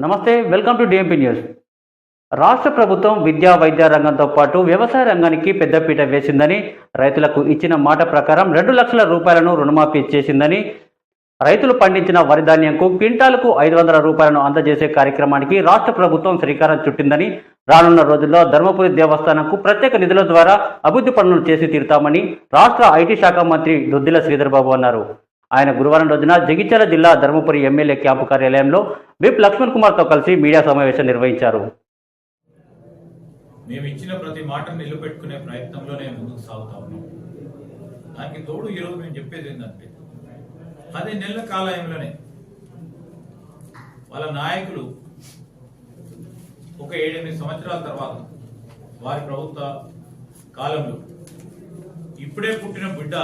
నమస్తే welcome to DMP news రాష్ట్ర ప్రభుత్వం విద్యా వైద్య రంగంతో పాటు వ్యవసాయ రంగానికి పెద్దపీట వేసిందని రైతులకు ఇచ్చిన మాట ప్రకారం రెండు లక్షల రూపాయలను రుణమాఫీ చేసిందని రైతులు పండించిన వరి ధాన్యంకు క్వింటాలకు ఐదు వందల రూపాయలను అందజేసే కార్యక్రమానికి రాష్ట్ర ప్రభుత్వం శ్రీకారం చుట్టిందని రానున్న రోజుల్లో ధర్మపురి దేవస్థానంకు ప్రత్యేక నిధుల ద్వారా అభివృద్ధి పనులు చేసి తీరుతామని రాష్ట్ర ఐటీ శాఖ మంత్రి దుద్దిల శ్రీధర్ బాబు అన్నారు. ఆయన గురువారం రోజున జగిత్యాల జిల్లా ధర్మపురి ఎమ్మెల్యే క్యాంపు కార్యాలయంలో విప్ లక్ష్మణ్ కుమార్తో కలిసి మీడియా సమావేశం నిర్వహించారు. మేము ఇచ్చిన ప్రతి మాటను నిలబెట్టుకునే ప్రయత్నంలోనే ముందుకు సాగుతా ఉన్నాం. దానికి తోడు ఈరోజు మేము చెప్పేది ఏంటంటే పది నెలల కాలంలోనే వాళ్ళ నాయకులు ఒక ఏడెనిమిది సంవత్సరాల తర్వాత వారి ప్రభుత్వ కాలంలో ఇప్పుడే పుట్టిన బిడ్డ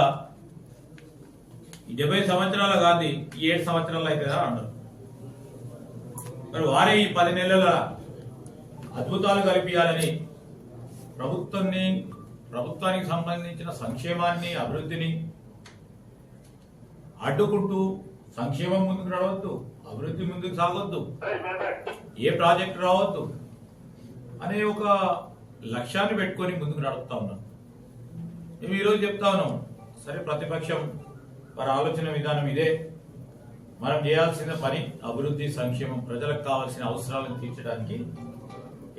డెబ్బై సంవత్సరాల కాదు ఈ ఏడు సంవత్సరాలు అవుతుందా అంటారు మరి వారే ఈ పది నెలల అద్భుతాలు కల్పించాలని ప్రభుత్వాన్ని ప్రభుత్వానికి సంబంధించిన సంక్షేమాన్ని అభివృద్ధిని అడ్డుకుంటూ సంక్షేమం ముందుకు రావద్దు అభివృద్ధి ముందుకు సాగొద్దు ఏ ప్రాజెక్టు రావద్దు అనే ఒక లక్ష్యాన్ని పెట్టుకొని ముందుకు నడుపుతా ఉన్నాం. మేము ఈరోజు చెప్తా ఉన్నాం సరే ప్రతిపక్షం వారి ఆలోచన విధానం ఇదే. మనం చేయాల్సిన పని అభివృద్ధి సంక్షేమం ప్రజలకు కావాల్సిన అవసరాలను తీర్చడానికి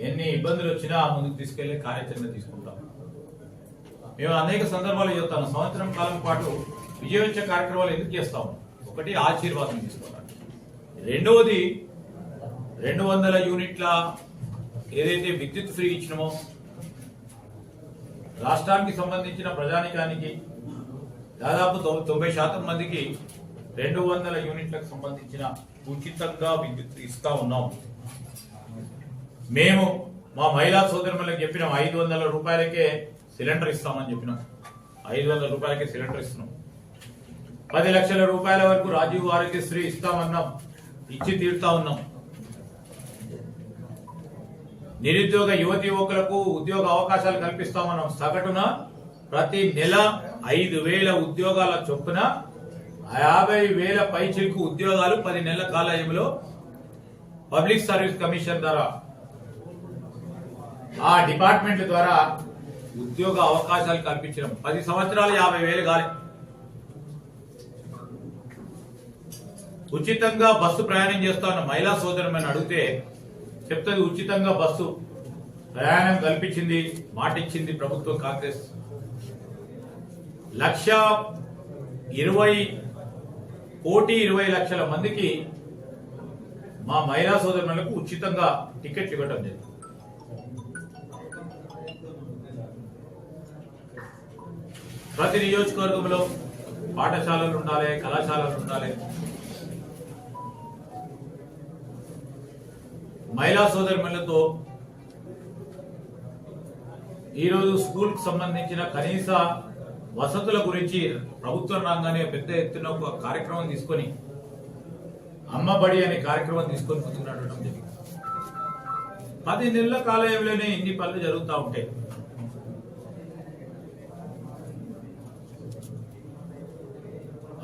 ఎన్ని ఇబ్బందులు వచ్చినా ముందుకు తీసుకెళ్ళే కార్యాచరణ తీసుకుంటాం. మేము అనేక సందర్భాలు చెప్తాను సంవత్సరం కాలం పాటు విజయోత్సవ కార్యక్రమాలు ఎందుకు చేస్తాము ఒకటి ఆశీర్వాదం తీసుకోవడానికి. రెండవది రెండు వందల యూనిట్ల ఏదైతే విద్యుత్ ఫ్రీ ఇచ్చినామో రాష్ట్రానికి సంబంధించిన ప్రజానికానికి దాదాపు తొంభై శాతం మందికి రెండు వందల యూనిట్లకు సంబంధించిన ఉచితంగా విద్యుత్ ఇస్తా ఉన్నాం. మేము మా మహిళా సోదరులకు చెప్పినాం ఐదు వందల రూపాయలకే సిలిండర్ ఇస్తామని చెప్పినాం. ఐదు వందల రూపాయలకే సిలిండర్ ఇస్తున్నాం. పది లక్షల రూపాయల వరకు రాజీవ్ ఆరోగ్యశ్రీ ఇస్తామన్నాం. ఇచ్చి తీరుతా ఉన్నాం. నిరుద్యోగ యువతి యువకులకు ఉద్యోగ అవకాశాలు కల్పిస్తామన్నాం. సగటున ప్రతి నెల ఐదు వేల ఉద్యోగాల చొప్పున యాభై వేల పైచిలకు ఉద్యోగాలు పది నెలల కాలేజీలో పబ్లిక్ సర్వీస్ కమిషన్ ద్వారా ఆ డిపార్ట్మెంట్ ద్వారా ఉద్యోగ అవకాశాలు కల్పించడం. పది సంవత్సరాలు యాభై వేలు కాలే. ఉచితంగా బస్సు ప్రయాణం చేస్తున్న మహిళా సోదరుమని అడిగితే చెప్తుంది ఉచితంగా బస్సు ప్రయాణం కల్పించింది మాట ఇచ్చింది ప్రభుత్వం కాంగ్రెస్. లక్ష ఇరవై కోటి ఇరవై లక్షల మందికి మా మహిళా సోదరులకు ఉచితంగా టికెట్లు ఇవ్వడం జరిగింది. ప్రతి నియోజకవర్గంలో పాఠశాలలు ఉండాలి కళాశాలలు ఉండాలి. మహిళా సోదరులతో ఈరోజు స్కూల్కి సంబంధించిన కనీస వసతుల గురించి ప్రభుత్వం రాగానే పెద్ద ఎత్తున ఒక కార్యక్రమం తీసుకొని అమ్మబడి అనే కార్యక్రమం తీసుకొని ముందుకు జరిగింది. పది నెలల కాలయంలోనే ఇన్ని పనులు జరుగుతూ ఉంటాయి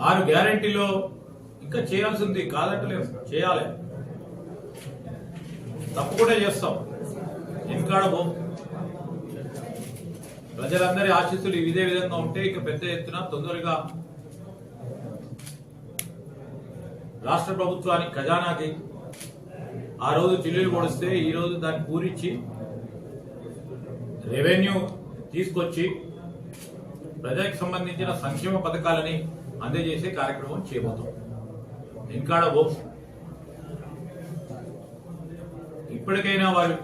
ఆరు గ్యారంటీలో ఇంకా చేయాల్సింది కాదంటలేదు చేయాలి. తప్పకుండా చేస్తాం. వెనుకాడ ప్రజలందరి ఆశీస్సులు ఇదే విధంగా ఉంటే ఇక పెద్ద ఎత్తున తొందరగా రాష్ట్ర ప్రభుత్వానికి ఖజానాకి ఆ రోజు చిల్లులు పొడిస్తే ఈ రోజు దాన్ని పూరించి రెవెన్యూ తీసుకొచ్చి ప్రజలకు సంబంధించిన సంక్షేమ పథకాలని అందజేసే కార్యక్రమం చేయబోతాం ఇంకాడ ఓ ఇప్పటికైనా వారి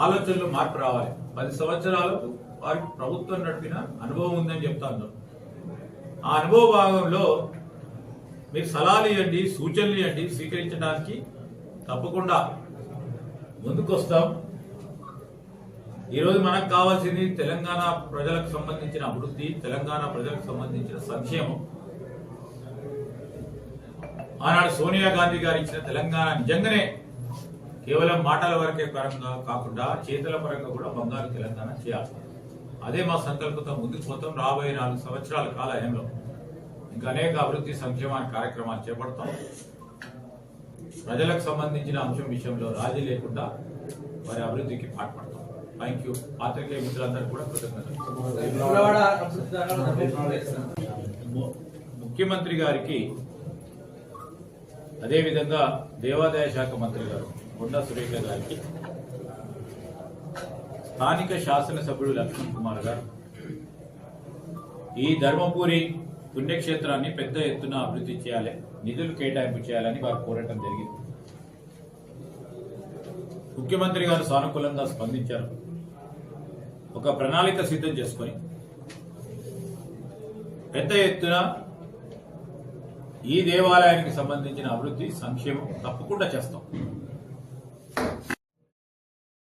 ఆలోచనలు మార్పు రావాలి. పది సంవత్సరాలు వారికి ప్రభుత్వం నడిపిన అనుభవం ఉందని చెప్తాను ఆ అనుభవ భాగంలో మీరు సలహాలు ఇవ్వండి సూచనలు ఇవ్వండి స్వీకరించడానికి తప్పకుండా ముందుకొస్తాం. ఈరోజు మనకు కావాల్సింది తెలంగాణ ప్రజలకు సంబంధించిన అభివృద్ధి తెలంగాణ ప్రజలకు సంబంధించిన సంక్షేమం. ఆనాడు సోనియా గాంధీ గారు ఇచ్చిన తెలంగాణ నిజంగానే కేవలం మాటల వరకే పరంగా కాకుండా చేతుల పరంగా కూడా బంగారు తెలంగాణ చేయాలి అదే మా సంకల్పంతో ముందుకు పోతాం రాబోయే నాలుగు సంవత్సరాల కాలంలో ఇంకా అనేక అభివృద్ధి సంక్షేమ కార్యక్రమాలు చేపడతాం. ప్రజలకు సంబంధించిన అంశం విషయంలో రాజీ లేకుండా వారి అభివృద్ధికి పాటుపడతాం థ్యాంక్ యూ పాత్రికేయ మిత్రులందరూ కూడా కృతజ్ఞతలు. ముఖ్యమంత్రి గారికి అదేవిధంగా దేవాదాయ శాఖ మంత్రి గారు కొండా సురేఖ గారికి. స్థానిక శాసనసభ్యుడు లక్ష్మణ్ కుమార్ గారు. ఈ ధర్మపురి పుణ్యక్షేత్రాన్ని పెద్ద ఎత్తున అభివృద్ధి చేయాలి నిధులు కేటాయింపు చేయాలని వారు కోరటం జరిగింది. ముఖ్యమంత్రి గారు సానుకూలంగా స్పందించారు. ఒక ప్రణాళిక సిద్ధం చేసుకొని పెద్ద ఎత్తున ఈ దేవాలయానికి సంబంధించిన అభివృద్ధి సంక్షేమం తప్పకుండా చేస్తాం.